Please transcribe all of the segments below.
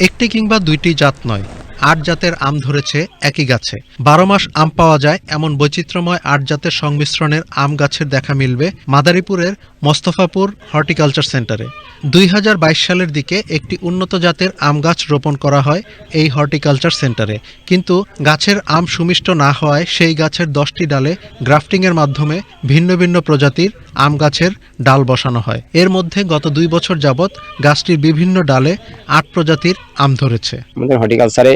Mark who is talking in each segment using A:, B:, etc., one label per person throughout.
A: একটি কিংবা দুইটি জাত নয়। আট জাতের আম ধরেছে একই গাছে। বারো মাস আম পাওয়া যায় এমন বৈচিত্র্যময় আট জাতের সংমিশ্রণের আম গাছের দেখা মিলবে মাদারীপুরের মোস্তফাপুর হর্টিকালচার সেন্টারে। দুই হাজার বাইশ সালের দিকে একটি উন্নত জাতের আম গাছ রোপণ করা হয় এই হর্টিকালচার সেন্টারে। কিন্তু গাছের আম সুমিষ্ট না হওয়ায় সেই গাছের দশটি ডালে গ্রাফটিংয়ের মাধ্যমে ভিন্ন ভিন্ন প্রজাতির আম গাছের ডাল বসানো হয়। এর মধ্যে গত দুই বছর যাবৎ গাছটির বিভিন্ন ডালে আট প্রজাতির আম ধরেছে।
B: আমাদের হর্টিকালচারে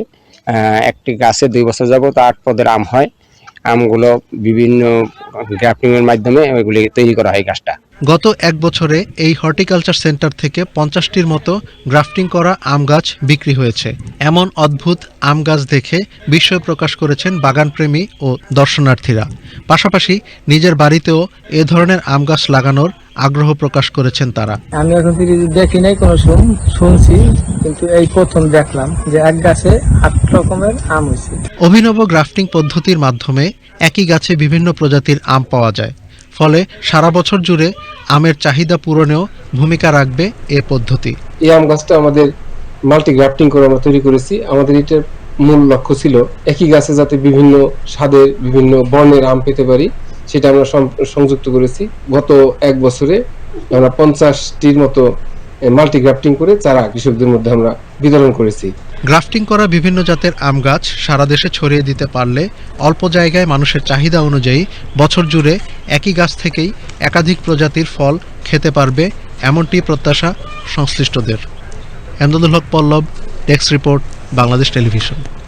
B: একটি গাছে দুই বছর যাবত আট পদের আম হয়। আমগুলো বিভিন্ন গ্রাফটিংয়ের মাধ্যমে ওইগুলি তৈরি করা হয় গাছটা।
A: গত এক বছরে এই হর্টিকালচার সেন্টার থেকে পঞ্চাশটির মতো গ্রাফটিং করা আম গাছ বিক্রি হয়েছে। এমন অদ্ভুত আম গাছ দেখে বিস্ময় প্রকাশ করেছেন বাগানপ্রেমী ও দর্শনার্থীরা। পাশাপাশি নিজের বাড়িতেও এ ধরনের আম গাছ লাগানোর আগ্রহ প্রকাশ করেছেন তারা।
C: আমি এখন দেখি নাই কোনো শুন শুনছি কিন্তু এই প্রথম দেখলাম যে এক গাছে আট রকমের আম হয়েছে।
A: অভিনব গ্রাফটিং পদ্ধতির মাধ্যমে একই গাছে বিভিন্ন প্রজাতির আম পাওয়া যায়। ফলে সারা বছর জুড়ে আমের চাহিদা পূরণেও ভূমিকা রাখবে এ পদ্ধতি।
D: এই আম গাছটা আমাদের মাল্টি গ্রাফটিং করে আমরা তৈরি করেছি। আমাদের এটার মূল লক্ষ্য ছিল একই গাছে যাতে বিভিন্ন স্বাদের বিভিন্ন বর্ণের আম পেতে পারি, সেটা আমরা সংযুক্ত করেছি। গত এক বছরে আমরা পঞ্চাশটির মতো মাল্টি গ্রাফটিং করে চারা কৃষকদের মধ্যে আমরা বিতরণ করেছি।
A: গ্রাফটিং করা বিভিন্ন জাতের আম গাছ সারা দেশে ছড়িয়ে দিতে পারলে অল্প জায়গায় মানুষের চাহিদা অনুযায়ী বছর জুড়ে একই গাছ থেকেই একাধিক প্রজাতির ফল খেতে পারবে এমনটি প্রত্যাশা সংশ্লিষ্টদের। Emdadul Haque Pallab, desk report, Bangladesh television.